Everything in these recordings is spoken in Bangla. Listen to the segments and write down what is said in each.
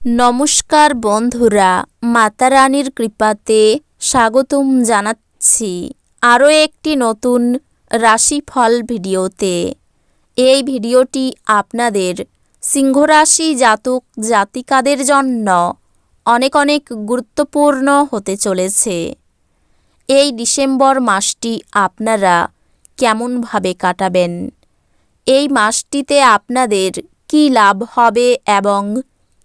নমস্কার বন্ধুরা মাতা রানীর কৃপাতে স্বাগতম জানাচ্ছি আরও একটি নতুন রাশিফল ভিডিওতে। এই ভিডিওটি আপনাদের সিংহরাশি জাতক জাতিকাদের জন্য অনেক অনেক গুরুত্বপূর্ণ হতে চলেছে। এই ডিসেম্বর মাসটি আপনারা কেমনভাবে কাটাবেন? এই মাসটিতে আপনাদের কী লাভ হবে এবং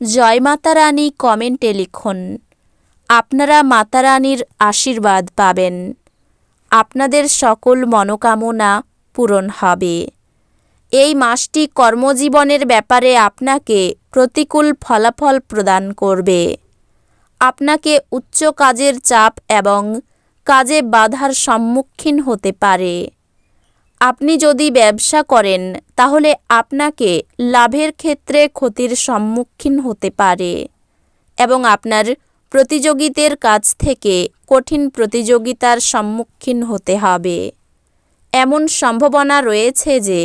জয় মাতা রানী কমেন্টে লিখুন, আপনারা মাতা রানীর আশীর্বাদ পাবেন। আপনাদের সকল মনোকামনা পূরণ হবে। এই মাসটি কর্মজীবনের ব্যাপারে আপনাকে প্রতিকূল ফলাফল প্রদান করবে। আপনাকে উচ্চ কাজের চাপ এবং কাজে বাধার সম্মুখীন হতে পারে। আপনি যদি ব্যবসা করেন তাহলে আপনাকে লাভের ক্ষেত্রে ক্ষতির সম্মুখীন হতে পারে এবং আপনার প্রতিযোগীদের কাছ থেকে কঠিন প্রতিযোগিতার সম্মুখীন হতে হবে। এমন সম্ভাবনা রয়েছে যে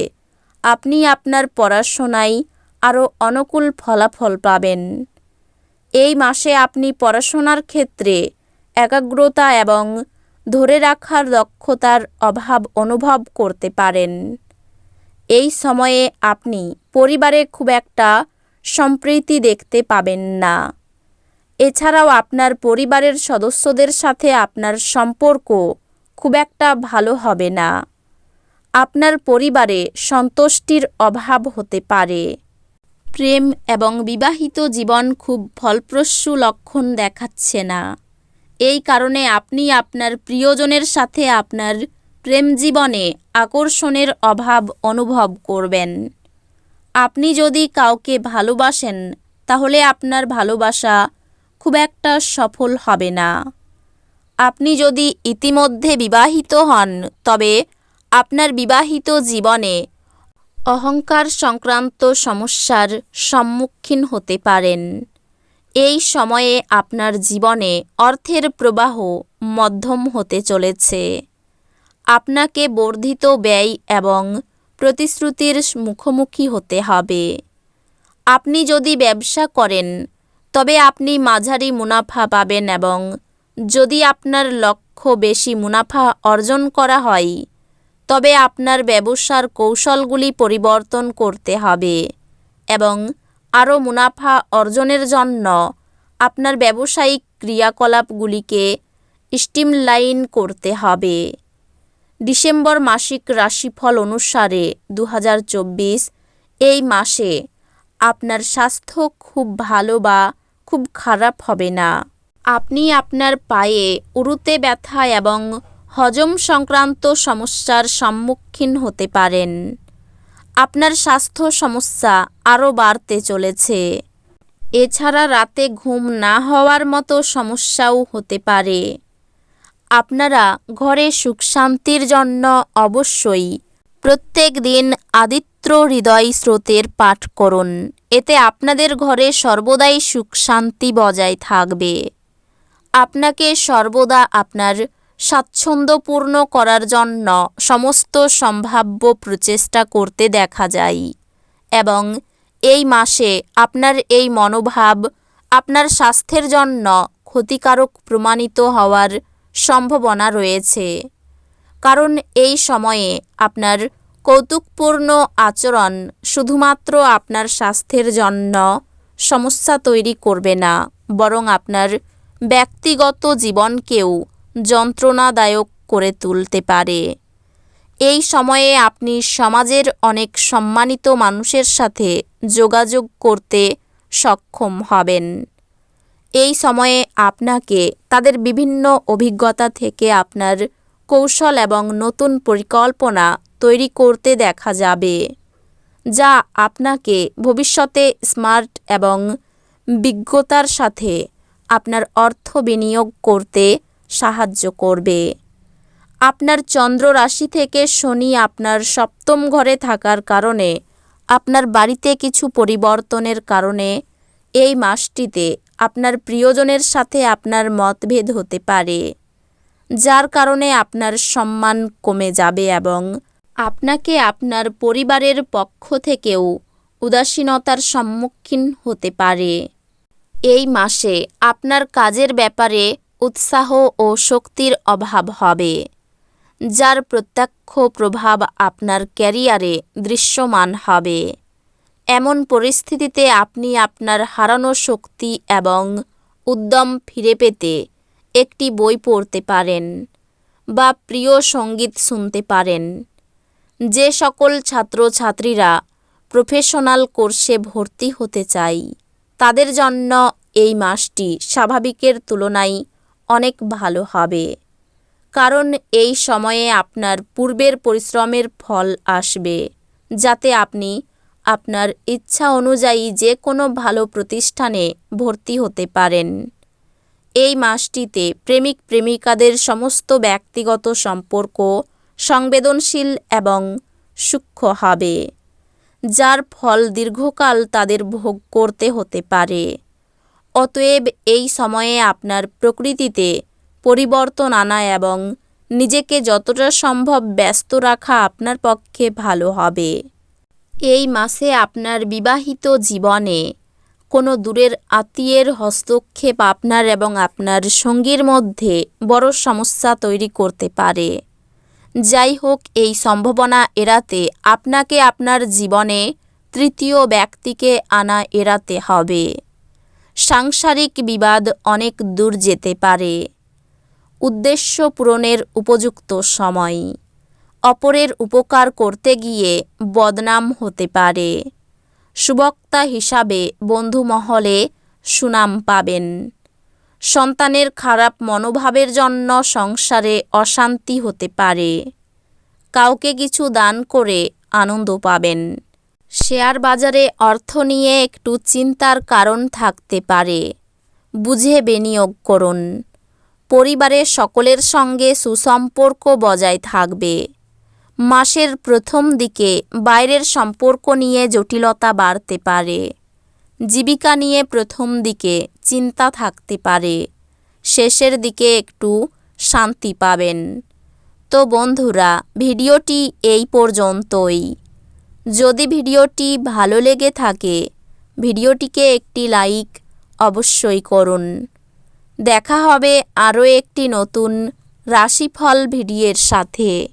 আপনি আপনার পড়াশোনায় আরও অনুকূল ফলাফল পাবেন। এই মাসে আপনি পড়াশোনার ক্ষেত্রে একাগ্রতা এবং ধরে রাখার দক্ষতার অভাব অনুভব করতে পারেন। এই সময়ে আপনি পরিবারে খুব একটা সম্প্রীতি দেখতে পাবেন না। এছাড়াও আপনার পরিবারের সদস্যদের সাথে আপনার সম্পর্ক খুব একটা ভালো হবে না। আপনার পরিবারে সন্তুষ্টির অভাব হতে পারে। প্রেম এবং বিবাহিত জীবন খুব ফলপ্রসূ লক্ষণ দেখাচ্ছে না। এই কারণে আপনি আপনার প্রিয়জনের সাথে আপনার প্রেম জীবনে আকর্ষণের অভাব অনুভব করবেন। আপনি যদি কাউকে ভালোবাসেন, তাহলে আপনার ভালোবাসা খুব একটা সফল হবে না। আপনি যদি ইতিমধ্যে বিবাহিত হন, তবে আপনার বিবাহিত জীবনে অহংকার সংক্রান্ত সমস্যার সম্মুখীন হতে পারেন। এই সময়ে আপনার জীবনে অর্থের প্রবাহ মধ্যম হতে চলেছে। আপনাকে বর্ধিত ব্যয় এবং প্রতিশ্রুতির মুখোমুখি হতে হবে। আপনি যদি ব্যবসা করেন, তবে আপনি মাঝারি মুনাফা পাবেন এবং যদি আপনার লক্ষ্য বেশি মুনাফা অর্জন করা হয়, তবে আপনার ব্যবসার কৌশলগুলি পরিবর্তন করতে হবে এবং আরও মুনাফা অর্জনের জন্য আপনার ব্যবসায়িক ক্রিয়াকলাপগুলিকে স্টিমলাইন করতে হবে। ডিসেম্বর মাসিক রাশিফল অনুসারে দু হাজার চব্বিশ এই মাসে আপনার স্বাস্থ্য খুব ভালো বা খুব খারাপ হবে না। আপনি আপনার পায়ে উরুতে ব্যথা এবং হজম সংক্রান্ত সমস্যার সম্মুখীন হতে পারেন। আপনার স্বাস্থ্য সমস্যা আরও বাড়তে চলেছে। এছাড়া রাতে ঘুম না হওয়ার মতো সমস্যাও হতে পারে। আপনারা ঘরে সুখ শান্তির জন্য অবশ্যই প্রত্যেক দিন আদিত্য হৃদয় স্রোতের পাঠ করুন। এতে আপনাদের ঘরে সর্বদাই সুখ শান্তি বজায় থাকবে। আপনাকে সর্বদা আপনার স্বাচ্ছন্দ্যপূর্ণ করার জন্য সমস্ত সম্ভাব্য প্রচেষ্টা করতে দেখা যায় এবং এই মাসে আপনার এই মনোভাব আপনার স্বাস্থ্যের জন্য ক্ষতিকারক প্রমাণিত হওয়ার সম্ভাবনা রয়েছে। কারণ এই সময়ে আপনার কৌতুকপূর্ণ আচরণ শুধুমাত্র আপনার স্বাস্থ্যের জন্য সমস্যা তৈরি করবে না, বরং আপনার ব্যক্তিগত জীবনকেও যন্ত্রণাদায়ক করে তুলতে পারে। এই সময়ে আপনি সমাজের অনেক সম্মানিত মানুষের সাথে যোগাযোগ করতে সক্ষম হবেন। এই সময়ে আপনাকে তাদের বিভিন্ন অভিজ্ঞতা থেকে আপনার কৌশল এবং নতুন পরিকল্পনা তৈরি করতে দেখা যাবে, যা আপনাকে ভবিষ্যতে স্মার্ট এবং বিজ্ঞতার সাথে আপনার অর্থ বিনিয়োগ করতে সাহায্য করবে। আপনার চন্দ্র রাশি থেকে শনি আপনার সপ্তম ঘরে থাকার কারণে আপনার বাড়িতে কিছু পরিবর্তনের কারণে এই মাসটিতে আপনার প্রিয়জনের সাথে আপনার মতভেদ হতে পারে, যার কারণে আপনার সম্মান কমে যাবে এবং আপনাকে আপনার পরিবারের পক্ষ থেকেও উদাসীনতার সম্মুখীন হতে পারে। এই মাসে আপনার কাজের ব্যাপারে উৎসাহ ও শক্তির অভাব হবে, যার প্রত্যক্ষ প্রভাব আপনার ক্যারিয়ারে দৃশ্যমান হবে। এমন পরিস্থিতিতে আপনি আপনার হারানো শক্তি এবং উদ্যম ফিরে পেতে একটি বই পড়তে পারেন বা প্রিয় সংগীত শুনতে পারেন। যে সকল ছাত্রছাত্রীরা প্রফেশনাল কোর্সে ভর্তি হতে চাই তাদের জন্য এই মাসটি স্বাভাবিকের তুলনায় অনেক ভালো হবে। কারণ এই সময়ে আপনার পূর্বের পরিশ্রমের ফল আসবে, যাতে আপনি আপনার ইচ্ছা অনুযায়ী যে কোনো ভালো প্রতিষ্ঠানে ভর্তি হতে পারেন। এই মাসটিতে প্রেমিক প্রেমিকাদের সমস্ত ব্যক্তিগত সম্পর্ক সংবেদনশীল এবং সূক্ষ্ম হবে, যার ফল দীর্ঘকাল তাদের ভোগ করতে হতে পারে। অতএব এই সময়ে আপনার প্রকৃতিতে পরিবর্তন আনা এবং নিজেকে যতটা সম্ভব ব্যস্ত রাখা আপনার পক্ষে ভালো হবে। এই মাসে আপনার বিবাহিত জীবনে কোনো দূরের আত্মীয়ের হস্তক্ষেপ আপনার এবং আপনার সঙ্গীর মধ্যে বড় সমস্যা তৈরি করতে পারে। যাই হোক, এই সম্ভাবনা এড়াতে আপনাকে আপনার জীবনে তৃতীয় ব্যক্তিকে আনা এড়াতে হবে। সাংসারিক বিবাদ অনেক দূর যেতে পারে। উদ্দেশ্য পূরণের উপযুক্ত সময়। অপরের উপকার করতে গিয়ে বদনাম হতে পারে। সুবক্তা হিসাবে বন্ধুমহলে সুনাম পাবেন। সন্তানের খারাপ মনোভাবের জন্য সংসারে অশান্তি হতে পারে। কাউকে কিছু দান করে আনন্দ পাবেন। শেয়ার বাজারে অর্থ নিয়ে একটু চিন্তার কারণ থাকতে পারে। বুঝে বিনিয়োগ করুন। পরিবারের সকলের সঙ্গে সুসম্পর্ক বজায় থাকবে। মাসের প্রথম দিকে বাইরের সম্পর্ক নিয়ে জটিলতা বাড়তে পারে। জীবিকা নিয়ে প্রথম দিকে চিন্তা থাকতে পারে। শেষের দিকে একটু শান্তি পাবেন। তো বন্ধুরা, ভিডিওটি এই পর্যন্তই। যদি ভিডিওটি ভালো লেগে থাকে, ভিডিওটিকে একটি লাইক অবশ্যই করুন। দেখা হবে আরও একটি নতুন রাশিফল ভিডিওর সাথে।